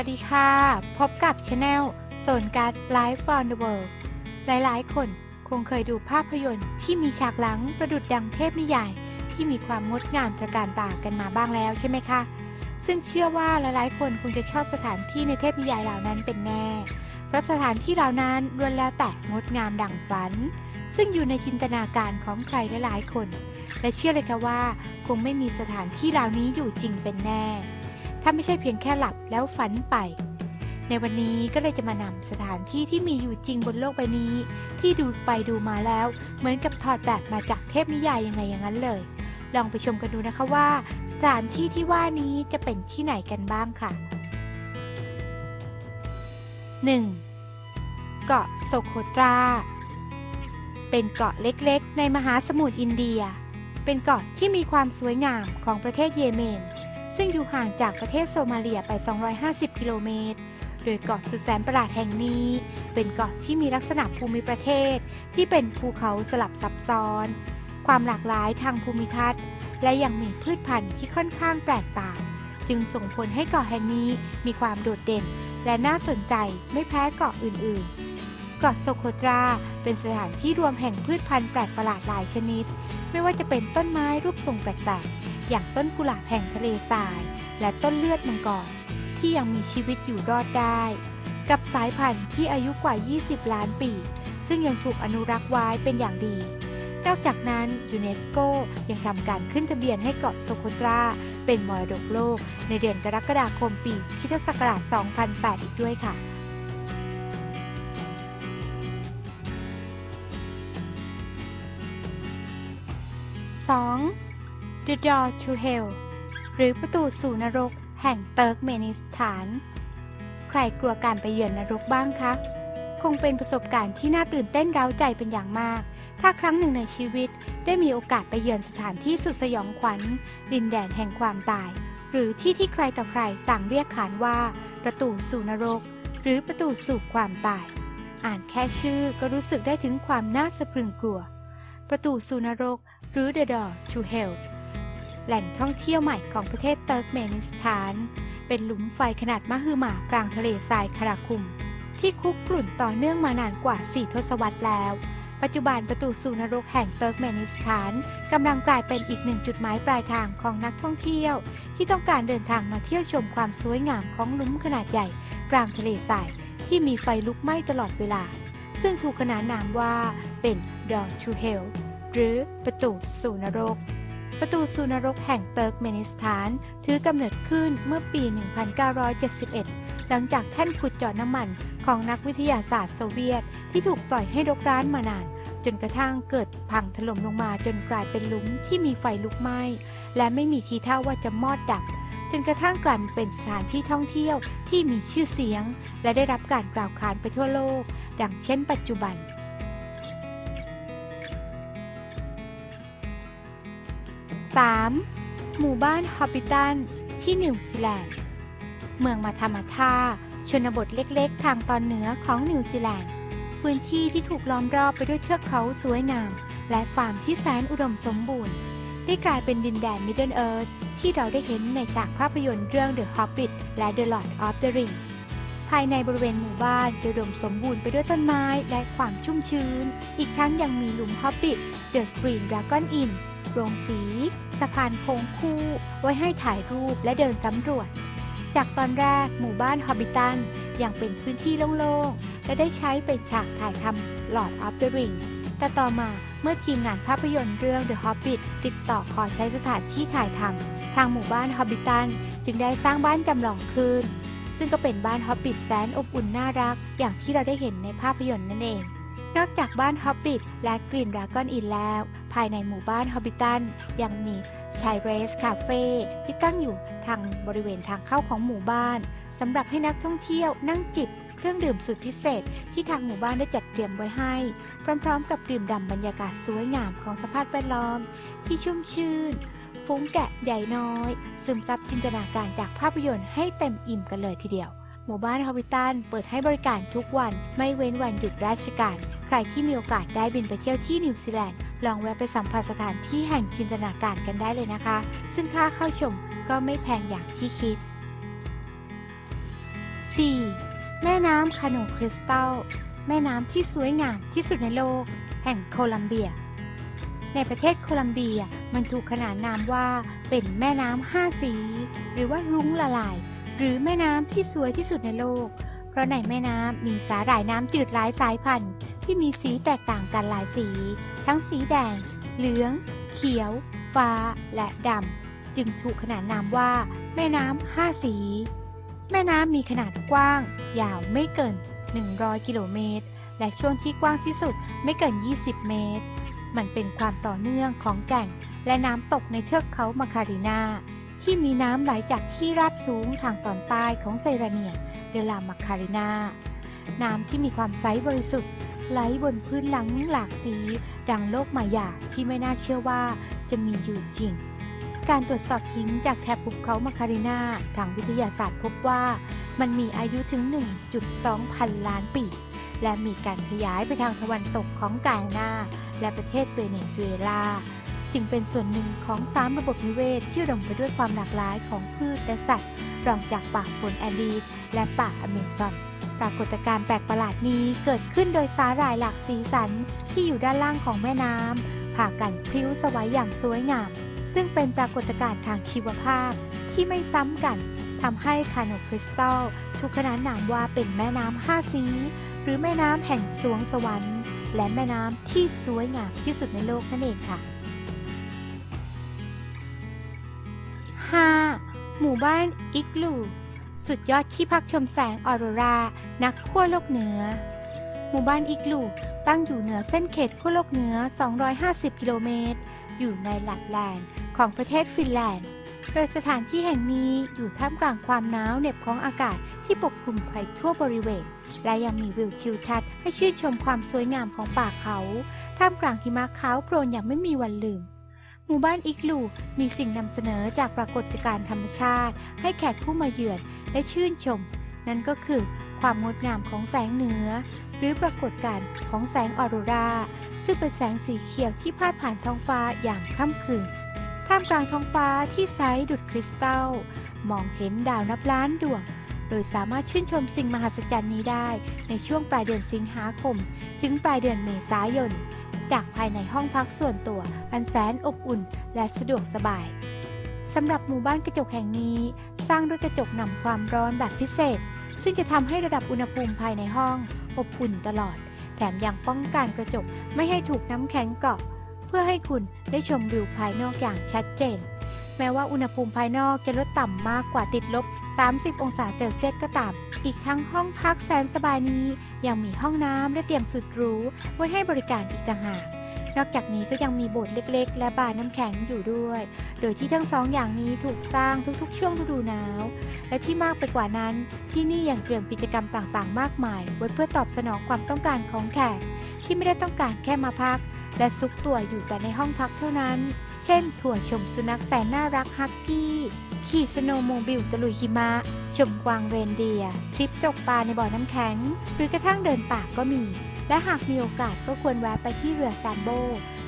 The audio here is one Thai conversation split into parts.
วัสดีค่ะ พบกับช anel โซนการ์ด Life on the World หลายๆ คนคงเคยดูภาพยนตร์ที่มีฉากหลังประดุดดังเทพนิยาย ที่มีความงดงามตระการตากันมาบ้างแล้วใช่ไหมคะ ซึ่งเชื่อว่าหลายๆ คนคงจะชอบสถานที่ในเทพนิยายเหล่านั้นเป็นแน่ เพราะสถานที่เหล่านั้นล้วนแล้วแต่งดงามดั่งฝัน ซึ่งอยู่ในจินตนาการของใครหลายๆ คน และเชื่อเลยค่ะว่า คงไม่มีสถานที่เหล่านี้อยู่จริงเป็นแน่ ถ้าไม่ใช่เพียงแค่หลับแล้วฝันไป ในวันนี้ก็เลยจะมานำสถานที่ที่มีอยู่จริงบนโลกใบนี้ ที่ดูไปดูมาแล้ว เหมือนกับถอดแบบมาจากเทพนิยายยังไงอย่างนั้นเลย ลองไปชมกันดูนะคะว่า สถานที่ที่ว่านี้จะเป็นที่ไหนกันบ้างค่ะ 1. เกาะโซโคตราเป็นเกาะเล็กๆ ในมหาสมุทรอินเดีย เป็นเกาะที่มีความสวยงามของประเทศเยเมน ซึ่งอยู่ห่างจากประเทศโซมาเลียไป 250 กิโลเมตร โดยเกาะสุดแสนประหลาดแห่งนี้ เป็นเกาะที่มีลักษณะภูมิประเทศ ที่เป็นภูเขาสลับซับซ้อน ความหลากหลายทางภูมิทัศน์ และยังมีพืชพันธุ์ที่ค่อนข้างแปลกต่าง จึงส่งผลให้เกาะแห่งนี้มีความโดดเด่น และน่าสนใจไม่แพ้เกาะอื่น ๆ เกาะโซโคตราเป็นสถานที่รวมแห่งพืชพันธุ์แปลกประหลาดหลายชนิด ไม่ว่าจะเป็นต้นไม้รูปทรงแปลกๆ อย่างต้นกุหลาบแห่งทะเลทราย และต้นเลือดมังกรที่ยังมีชีวิตอยู่รอดได้ กับสายพันธุ์ที่อายุกว่า 20 ล้านปี ซึ่งยังถูกอนุรักษ์ไว้เป็นอย่างดี นอกจากนั้นยูเนสโกยังทำการขึ้นทะเบียนให้เกาะโซโคตรา เป็นมรดกโลก ในเดือนกรกฎาคมปีคริสตศักราช 2008 อีกด้วยค่ะ 2. The Door to Hell หรือประตูสู่นรกแห่งเติร์กเมนิสถาน ใครกลัวการไปเยือนนรกบ้างคะ คงเป็นประสบการณ์ที่น่าตื่นเต้นเร้าใจเป็นอย่างมาก ถ้าครั้งหนึ่งในชีวิตได้มีโอกาสไปเยือนสถานที่สุดสยองขวัญ ดินแดนแห่งความตาย หรือที่ที่ใครต่อใครต่างเรียกขานว่า ประตูสู่นรก หรือประตูสู่ความตาย อ่านแค่ชื่อก็รู้สึกได้ถึงความน่าสะพรึงกลัว ประตูสู่นรก หรือ The Door to Hell แหล่งท่องเที่ยวใหม่ของประเทศเติร์กเมนิสถาน เป็นหลุมไฟขนาดมหึมากลางทะเลทรายคาราคุม ที่คุกกลุ่นต่อเนื่องมานานกว่า 4 ทศวรรษแล้ว ปัจจุบันประตูสู่นรกแห่งเติร์กเมนิสถานกำลังกลายเป็นอีกหนึ่งจุดหมายปลายทางของนักท่องเที่ยว ที่ต้องการเดินทางมาเที่ยวชมความสวยงามของหลุมขนาดใหญ่ กลางทะเลทรายที่มีไฟลุกไหม้ตลอดเวลา ซึ่งถูกขนานนามว่าเป็น Door to Hell หรือประตูสู่นรก ประตูสู่นรกแห่งเติร์กเมนิสถาน ถือกำเนิดขึ้นเมื่อปี 1971 หลังจากแท่นขุดเจาะน้ำมันของนักวิทยาศาสตร์โซเวียต ที่ถูกปล่อยให้รกร้างมานาน จนกระทั่งเกิดพังถล่มลงมาจนกลายเป็นหลุมที่มีไฟลุกไหม้ และไม่มีทีท่าว่าจะมอดดับ จนกระทั่งกลายเป็นสถานที่ท่องเที่ยวที่มีชื่อเสียง และได้รับการกล่าวขานไปทั่วโลก ดังเช่นปัจจุบัน 3. หมู่บ้านฮอบบิตันที่นิวซีแลนด์ เมืองมาทามาธาชนบทเล็กๆ ทางตอนเหนือของนิวซีแลนด์ พื้นที่ที่ถูกล้อมรอบไปด้วยเทือกเขาสวยงาม และฟาร์มที่แสนอุดมสมบูรณ์ ได้กลายเป็นดินแดนมิดเดิลเอิร์ธที่เราได้เห็นในฉากภาพยนตร์เรื่อง The Hobbit และ The Lord of the Rings ภายในบริเวณหมู่บ้านจะดมสมบูรณ์ไปด้วยต้นไม้และความชุ่มชื้น อีกทั้งยังมีหลุมฮอบบิท The Green Dragon Inn โรงสี สะพานโค้งคู่ ไว้ให้ถ่ายรูปและเดินสำรวจ จากตอนแรกหมู่บ้านฮอบบิตันยังเป็นพื้นที่โล่งๆ และได้ใช้เป็นฉากถ่ายทำ Lord of the Ring แต่ต่อมาเมื่อทีมงานภาพยนตร์เรื่อง The Hobbit ติดต่อขอใช้สถานที่ถ่ายทำทางหมู่บ้านฮอบบิตันจึงได้สร้างบ้านจำลองขึ้น ซึ่งก็เป็นบ้านฮอบบิทแสนอบอุ่นน่ารัก อย่างที่เราได้เห็นในภาพยนตร์นั่นเอง นอกจากบ้านฮอบบิทและกรีนดราก้อนอินแล้ว ภายในหมู่บ้านฮอบบิตันยังมีชายเรสคาเฟ่ที่ตั้งอยู่ทางบริเวณทางเข้าของหมู่บ้านสำหรับให้นักท่องเที่ยวนั่งจิบเครื่องดื่มสุดพิเศษที่ทางหมู่บ้านได้จัดเตรียมไว้ให้ พร้อมๆ กับดื่มด่ำบรรยากาศสวยงามของสภาพแวดล้อม ที่ชุ่มชื่น ฟุ้งแกะ ใหญ่น้อย ซึมซับจินตนาการจากภาพยนตร์ให้เต็มอิ่มกันเลยทีเดียว หมู่บ้านฮอวิตันเปิดให้บริการทุกวันไม่เว้นวันหยุดราชการ ใครที่มีโอกาสได้บินไปเที่ยวที่นิวซีแลนด์ลองแวะไปสัมผัสสถานที่แห่งจินตนาการกันได้เลยนะคะ ซึ่งค่าเข้าชมก็ไม่แพงอย่างที่คิด 4. แม่น้ำคาโนคริสตัล แม่น้ำที่สวยงามที่สุดในโลก แห่งโคลัมเบีย ในประเทศโคลัมเบียมันถูกขนานนามว่าเป็นแม่น้ำห้าสี หรือว่ารุ้งละลาย หรือแม่น้ำที่สวยที่สุดในโลก เพราะในแม่น้ำมีสาหร่ายน้ำจืดหลายสายพันธุ์ ที่มีสีแตกต่างกันหลายสี ทั้งสีแดง เหลือง เขียว ฟ้า และดำ จึงถูกขนานนามว่า แม่น้ำห้าสี แม่น้ำมีขนาดกว้าง ยาวไม่เกิน 100 กิโลเมตร และช่วงที่กว้างที่สุดไม่เกิน 20 เมตร มันเป็นความต่อเนื่องของแก่ง และน้ำตกในเทือกเขามาคารินา ที่มีน้ำไหลจากที่ราบสูงทางตอนใต้ของไซราเนียเดลามาคารินา น้ำที่มีความใสบริสุทธิ์ไหลบนพื้นหลังหลากสี ดังโลกมายาที่ไม่น่าเชื่อว่าจะมีอยู่จริง การตรวจสอบหินจากแถบภูเขามาคารินาทางวิทยาศาสตร์พบว่ามันมีอายุถึง 1.2 พันล้านปี และมีการขยายไปทางตะวันตกของกานา และประเทศเวเนซุเอลา จึงเป็นส่วนหนึ่งของสามระบบนิเวศที่อุดมไปด้วยความหลากหลายของพืชและสัตว์ รองจากป่าฝนแอนดีสและป่าอเมซอน ปรากฏการณ์แปลกประหลาดนี้เกิดขึ้นโดยสาหร่ายหลากสีสันที่อยู่ด้านล่างของแม่น้ำพากันพลิ้วสวายอย่างสวยงาม ซึ่งเป็นปรากฏการณ์ทางชีวภาพที่ไม่ซ้ำกันทำให้คาโนคริสตัลถูกขนานนามว่าเป็นแม่น้ำห้าสี หรือแม่น้ำแห่งสวงสวรรค์ และแม่น้ำที่สวยงามที่สุดในโลกนั่นเองค่ะ 5. หมู่บ้านอิกลู สุดยอดที่พักชมแสงออโรรา นักขั้วโลกเหนือ หมู่บ้านอิกลูตั้งอยู่เหนือเส้นเขตขั้วโลกเหนือ 250 กิโลเมตร อยู่ในแลปแลนด์ของประเทศฟินแลนด์ โดยสถานที่แห่งนี้อยู่ท่ามกลางความหนาวเหน็บของอากาศที่ปกคลุมไปทั่วบริเวณ และยังมีวิวทิวทัศน์ให้ชื่นชมความสวยงามของป่าเขา ท่ามกลางหิมะขาวโพลนอย่างไม่มีวันลืม หมู่บ้านอิกลูมีสิ่งนำเสนอจากปรากฏการณ์ธรรมชาติ ให้แขกผู้มาเยือนได้ชื่นชม นั่นก็คือความงดงามของแสงเหนือ หรือปรากฏการณ์ของแสงออโรราซึ่งเป็นแสงสีเขียวที่พาดผ่านท้องฟ้าอย่างค่ำคืน ท่ามกลางท้องฟ้าที่ใสดุดคริสตัล มองเห็นดาวนับล้านดวง โดยสามารถชื่นชมสิ่งมหัศจรรย์นี้ได้ ในช่วงปลายเดือนสิงหาคม ถึงปลายเดือนเมษายน จากภายในห้องพักส่วนตัว อันแสนอบอุ่นและสะดวกสบายสำหรับหมู่บ้านกระจกแห่งนี้ สร้างด้วยกระจกนำความร้อนแบบพิเศษ ซึ่งจะทำให้ระดับอุณหภูมิภายในห้อง อบอุ่นตลอด แถมยังป้องกันกระจกไม่ให้ถูกน้ำแข็งเกาะ พื่อให้คุณได้ชมวิวภายนอกอย่างชัดเจน แม้ว่าอุณหภูมิภายนอกจะลดต่ำมากกว่าติดลบ 30 องศาเซลเซียสก็ตาม อีกทั้งห้องพักแสนสบายนี้ ยังมีห้องน้ำและเตียงสุดหรูไว้ให้บริการอีกต่างหากนอกจากนี้ก็ยังมีโบสถ์เล็ก ๆ และบาร์น้ำแข็งอยู่ด้วย โดยที่ทั้งสองอย่างนี้ถูกสร้างทุกๆ ช่วงฤดูหนาว และที่มากไปกว่านั้น ที่นี่ยังเตรียมกิจกรรมต่างๆ มากมาย ไว้เพื่อตอบสนองความต้องการของแขกที่ไม่ได้ต้องการแค่มาพัก และซุกตัวอยู่แต่ในห้องพักเท่านั้น เช่น ถั่วชมสุนัขแสนน่ารักฮักกี้ ขี่สโนโมบิลตะลุยหิมะ ชมกวางเรนเดียร์ทริปตกปลาในบ่อน้ำแข็ง หรือกระทั่งเดินป่าก็มี และหากมีโอกาสก็ควรแวะไปที่เรือแซมโบ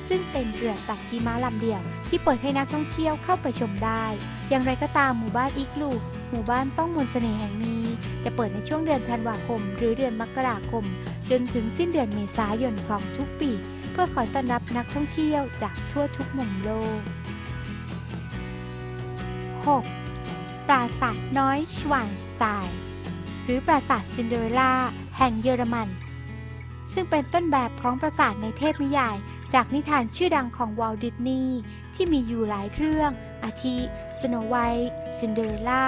ซึ่งเป็นเรือตักหิมะลำเดียว ที่เปิดให้นักท่องเที่ยวเข้าไปชมได้ อย่างไรก็ตามหมู่บ้านอีกลูหมู่บ้านต้องมนต์เสน่ห์แห่งนี้ จะเปิดในช่วงเดือนธันวาคม หรือเดือนมกราคม จนถึงสิ้นเดือนเมษายนของทุกปี พื่อคอยต้อนรับนักท่องเที่ยวจากทั่วทุกมุมโลก 6. ปราสาทน้อยชวานสไตน์หรือปราสาทซินเดอเรลล่าแห่งเยอรมัน ซึ่งเป็นต้นแบบของปราสาทในเทพนิยาย จากนิทานชื่อดังของวอลดิสนีย์ที่มีอยู่หลายเรื่อง อาทิสโนไวท์ซินเดอเรลล่า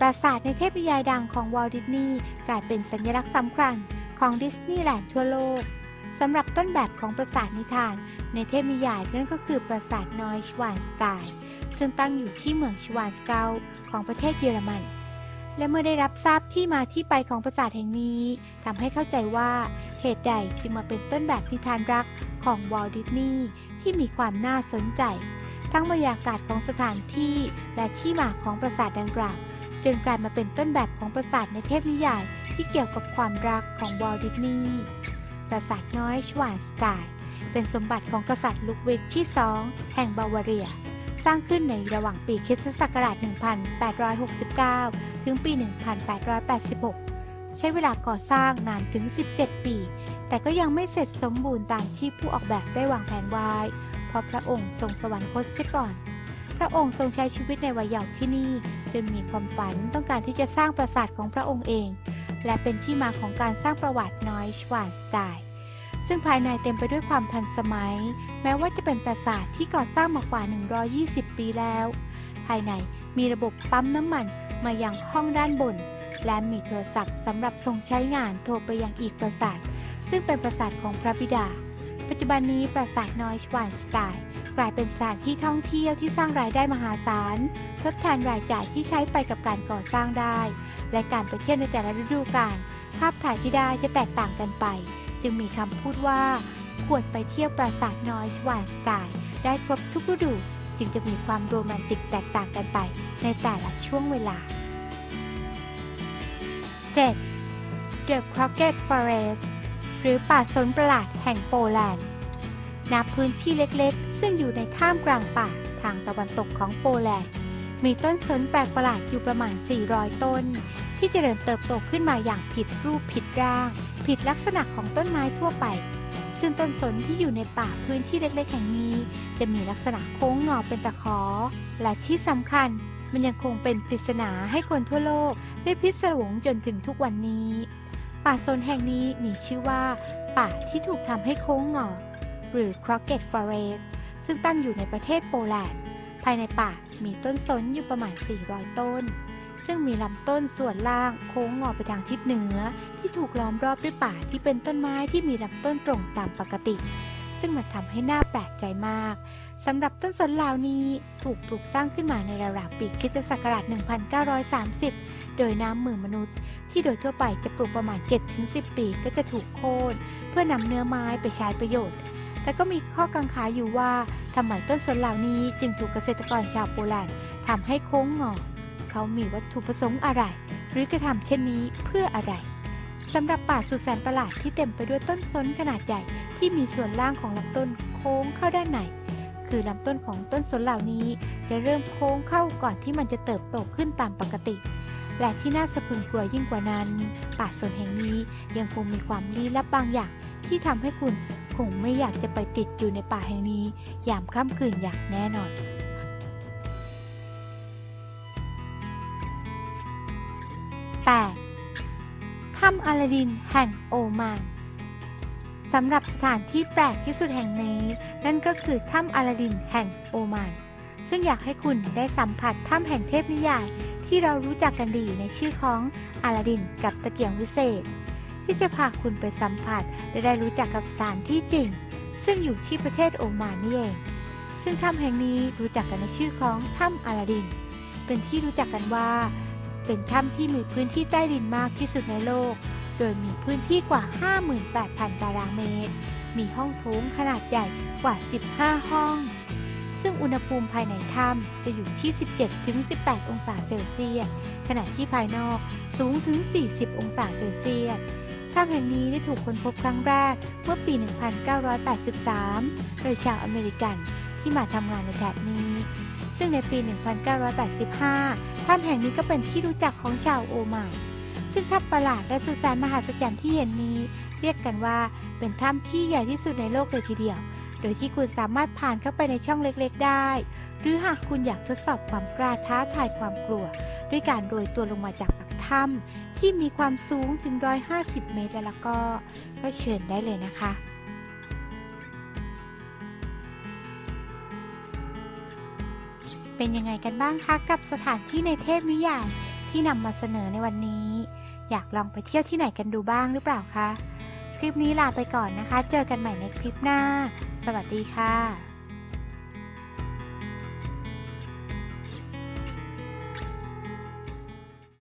ปราสาทในเทพนิยายดังของวอลดิสนีย์กลายเป็นสัญลักษณ์สำคัญของดิสนีย์แลนด์ทั่วโลก สำหรับต้นแบบของปราสาทนิทาน ในเทพนิยายนั่นก็คือปราสาทน้อยชวานสไตน์ซึ่งตั้งอยู่ที่เมืองชวานสเกาของประเทศเยอรมัน และเมื่อได้รับทราบที่มาที่ไปของปราสาทแห่งนี้ทำให้เข้าใจว่าเหตุใดจึงมาเป็นต้นแบบนิทานรักของวอลดิสนีย์ที่มีความน่าสนใจ ทั้งบรรยากาศของสถานที่และที่มาของปราสาทดังกล่าวจนกลายมาเป็นต้นแบบของปราสาทในเทพนิยายที่เกี่ยวกับความรักของวอลดิสนีย์ ปราสาทน้อยชวานสไตน์เป็นสมบัติของกษัตริย์ลุกวิกที่2แห่งบาวาเรีย สร้างขึ้นในระหว่างปีคริสตศักราช 1869 ถึงปี 1886 ใช้เวลาก่อสร้างนานถึง 17 ปี แต่ก็ยังไม่เสร็จสมบูรณ์ตามที่ผู้ออกแบบได้วางแผนไว้ เพราะพระองค์ทรงสวรรคตเสียก่อน พระองค์ทรงใช้ชีวิตในวัยเยาว์ที่นี่จนมีความฝันต้องการที่จะสร้างปราสาทของพระองค์เอง และเป็นที่มาของการสร้างประวัติน้อยชวานสไตล์ซึ่งภายในเต็มไปด้วยความทันสมัย แม้ว่าจะเป็นปราสาทที่ก่อสร้างมากว่า 120 ปีแล้ว ภายในมีระบบปั๊มน้ำมันมายังห้องด้านบน และมีโทรศัพท์สำหรับส่งใช้งานโทรไปยังอีกปราสาท ซึ่งเป็นปราสาทของพระบิดา ปัจจุบันนี้ปราสาทน้อยชวานสไตล์ กลายเป็นสถานที่ท่องเที่ยวที่สร้างรายได้มหาศาล ทดแทนรายจ่ายที่ใช้ไปกับการก่อสร้างได้ และการไปเที่ยวในแต่ละฤดูกาลภาพถ่ายที่ได้จะแตกต่างกันไป จึงมีคำพูดว่า ควรไปเที่ยวปราสาทน้อยชวานสไตล์ได้ครบทุกฤดู จึงจะมีความโรแมนติกแตกต่างกันไป ในแต่ละช่วงเวลา 7. The Crockett Forest หรือป่าสนประหลาดแห่งโปแลนด์ณพื้นที่เล็กๆ ซึ่งอยู่ในท่ามกลางป่าทางตะวันตกของโปแลนด์ มีต้นสนแปลกประหลาดอยู่ประมาณ 400 ต้น ที่เจริญเติบโตขึ้นมาอย่างผิดรูปผิดร่าง ผิดลักษณะของต้นไม้ทั่วไป ซึ่งต้นสนที่อยู่ในป่าพื้นที่เล็กๆแห่งนี้ จะมีลักษณะโค้งงอเป็นตะขอ และที่สำคัญมันยังคงเป็นปริศนาให้คนทั่วโลกได้พิศวงจนถึงทุกวันนี้ ป่าสนแห่งนี้มีชื่อว่า ป่าที่ถูกทำให้โค้งงอ หรือ Crockett Forest ซึ่งตั้งอยู่ในประเทศโปแลนด์ ภายในป่ามีต้นสนอยู่ประมาณ 400 ต้น ซึ่งมีลำต้นส่วนล่างโค้งงอไปทางทิศเหนือ ที่ถูกล้อมรอบด้วยป่าที่เป็นต้นไม้ที่มีลำต้นตรงตามปกติ ซึ่งมันทำให้หน่าแปลกใจมากสำหรับต้นสนเหล่านี้ถูกปลูกสร้างขึ้นมาในราวๆปีคิตศักราช 1930 โดยน้ำมือมนุษย์ ที่โดยทั่วไปจะปลูกประมาณ 7-10 ปีก็จะถูกโค่นเพื่อนำเนื้อไม้ไปใช้ประโยชน์ แต่ก็มีข้อกังขาอยู่ว่าทำไมต้นสนเหล่านี้จึงถูกเกษตรกรชาวโปแลนด์ทำให้โค้งงอ เขามีวัตถุประสงค์อะไร หรือกระทำเช่นนี้เพื่ออะไรสำหรับป่าสุดแสนประหลาดที่เต็มไปด้วยต้นสนขนาดใหญ่ที่มีส่วนล่างของลำต้นโค้งเข้าด้านในคือลำต้นของต้นสนเหล่านี้จะเริ่มโค้งเข้าก่อนที่มันจะเติบโตขึ้นตามปกติ และที่น่าสะพรึงกลัวยิ่งกว่านั้น ป่าสนแห่งนี้ยังคงมีความลี้ลับบางอย่างที่ทำให้คุณคงไม่อยากจะไปติดอยู่ในป่าแห่งนี้ ยามค่ำคืนอย่างแน่นอน 8. ถ้ำอลาดินแห่งโอมานสำหรับสถานที่แปลกที่สุดแห่งนี้ นั่นก็คือถ้ำอลาดินแห่งโอมาน ซึ่งอยากให้คุณได้สัมผัสถ้ำแห่งเทพนิยาย ที่เรารู้จักกันดีในชื่อของอลาดินกับตะเกียงวิเศษ ที่จะพาคุณไปสัมผัสและได้รู้จักกับสถานที่จริง ซึ่งอยู่ที่ประเทศโอมานนี่เอง ซึ่งถ้ำแห่งนี้รู้จักกันในชื่อของถ้ำอลาดิน เป็นที่รู้จักกันว่า เป็นถ้ำที่มีพื้นที่ใต้ดินมากที่สุดในโลก โดยมีพื้นที่กว่า 58,000 ตารางเมตร มีห้องโถงขนาดใหญ่กว่า 15 ห้อง ซึ่งอุณหภูมิภายในถ้ำจะอยู่ที่ 17-18 องศาเซลเซียส ขณะที่ภายนอกสูงถึง 40 องศาเซลเซียส ถ้ำแห่งนี้ได้ถูกค้นพบครั้งแรกเมื่อปี 1983 โดยชาวอเมริกันที่มาทำงานในแถบนี้ ซึ่งในปี 1985 ถ้ำแห่งนี้ก็เป็นที่รู้จักของชาวโอมานซึ่งถ้ำประหลาดและสุสานมหัศจรรย์ที่เห็นนี้ เรียกกันว่าเป็นถ้ำที่ใหญ่ที่สุดในโลกเลยทีเดียว โดยที่คุณสามารถผ่านเข้าไปในช่องเล็กๆ ได้ หรือหากคุณอยากทดสอบความกล้าท้าทายความกลัว ด้วยการโรยตัวลงมาจากปากถ้ำที่มีความสูงถึง 150 เมตรแล้วก็ ก็เชิญได้เลยนะคะเป็นยังไงกันบ้างคะกับสถานที่ในเทพนิยายที่นำมาเสนอในวันนี้ อยากลองไปเที่ยวที่ไหนกันดูบ้างหรือเปล่าคะ ลิปนี้ลาไปก่อนนะคะ เจอกันใหม่ในคลิปหน้า สวัสดีค่ะ